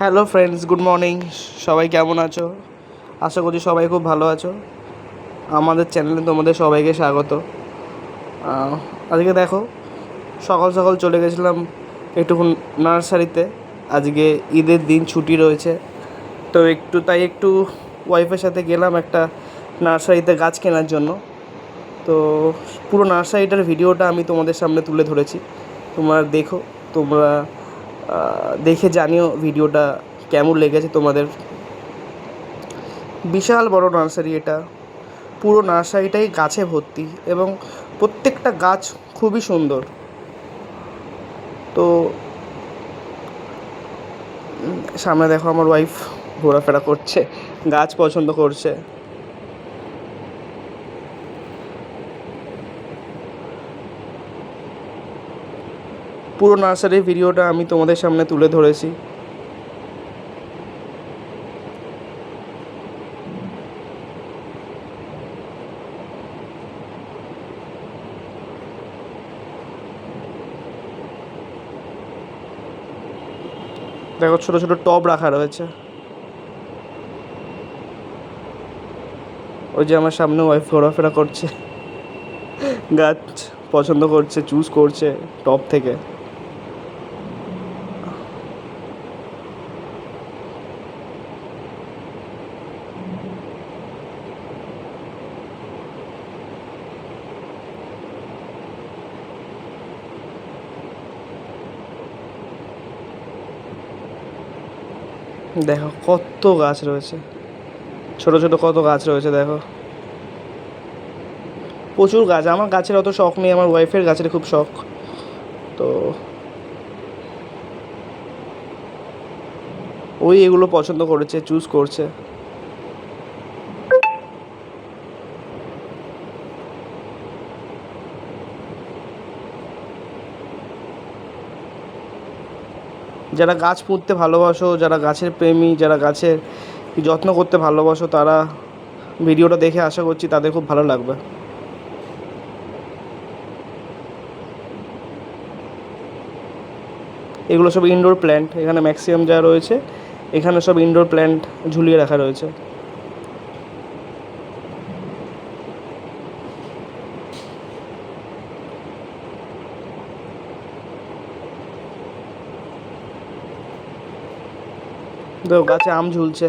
Hello friends, good morning. সবাই কেমন আছো? আশা করছি সবাই খুব ভালো আছো। আমাদের চ্যানেলে তোমাদের সবাইকে স্বাগত। আজকে দেখো, সকাল সকাল চলে গেছিলাম একটু নার্সারিতে। আজকে ঈদের দিন ছুটি রয়েছে। তো একটু, তাই একটু ওয়াইফের সাথে গেলাম একটা নার্সারিতে গাছ কেনার জন্য। তো পুরো নার্সারিটার ভিডিওটা আমি তোমাদের সামনে তুলে ধরেছি। তোমরা দেখো, তোমরা দেখে জানিও ভিডিওটা কেমন লেগেছে তোমাদের। বিশাল বড় নার্সারি এটা। পুরো নার্সারিটাই গাছে ভর্তি এবং প্রত্যেকটা গাছ খুবই সুন্দর। তো সামনে দেখো আমার ওয়াইফ ঘোরাফেরা করছে, গাছ পছন্দ করছে। পুরো নার্সারির ভিডিওটা আমি তোমাদের সামনে তুলে ধরেছি। দেখো ছোট ছোট টব রাখা রয়েছে। ওই যে আমার সামনে ওয়াইফ ঘোরাফেরা করছে। গাছ পছন্দ করছে চুজ করছে টপ থেকে। দেখো, কত গাছ রয়েছে। ছোট ছোট কত গাছ রয়েছে, দেখো। প্রচুর গাছ। আমার গাছের অত শখ নেই, আমার ওয়াইফের গাছের খুব শখ। তো ওই এগুলো পছন্দ করেছে চুজ করছে। যারা গাছ পুঁততে ভালোবাসো, যারা গাছের প্রেমী, যারা গাছের যত্ন করতে ভালোবাসো, তারা ভিডিওটা দেখে আশা করছি তাদের খুব ভালো লাগবে। এগুলো সব ইনডোর প্ল্যান্ট এখানে ম্যাক্সিমাম যা রয়েছে, এখানে সব ইনডোর প্ল্যান্ট ঝুলিয়ে রাখা রয়েছে। দেখো, গাছে আম ঝুলছে।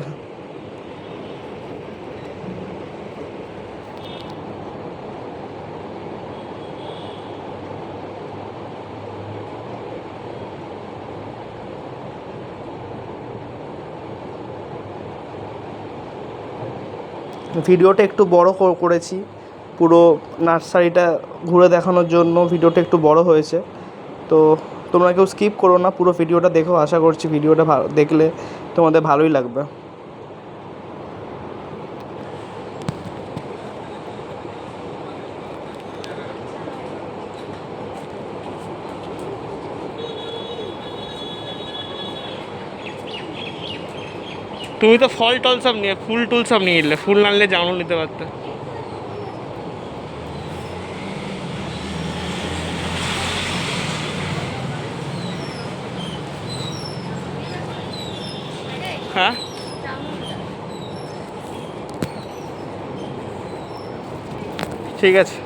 ভিডিওটা একটু বড় কর- করেছি। পুরো নার্সারিটা ঘুরে দেখানোর জন্য ভিডিওটা একটু বড় হয়েছে। তো তোমরা কেউ স্কিপ করো না, পুরো ভিডিওটা দেখো। আশা করছি ভিডিওটা ভালো দেখলে তোমাদের ভালোই লাগবে। তুমি তো ফল টল সব নিয়ে, ফুল টুল সব নিয়ে এলে, ফুল আনলে নিলে জামরুল নিতে পারতে। হ্যাঁ? ঠিক আছে।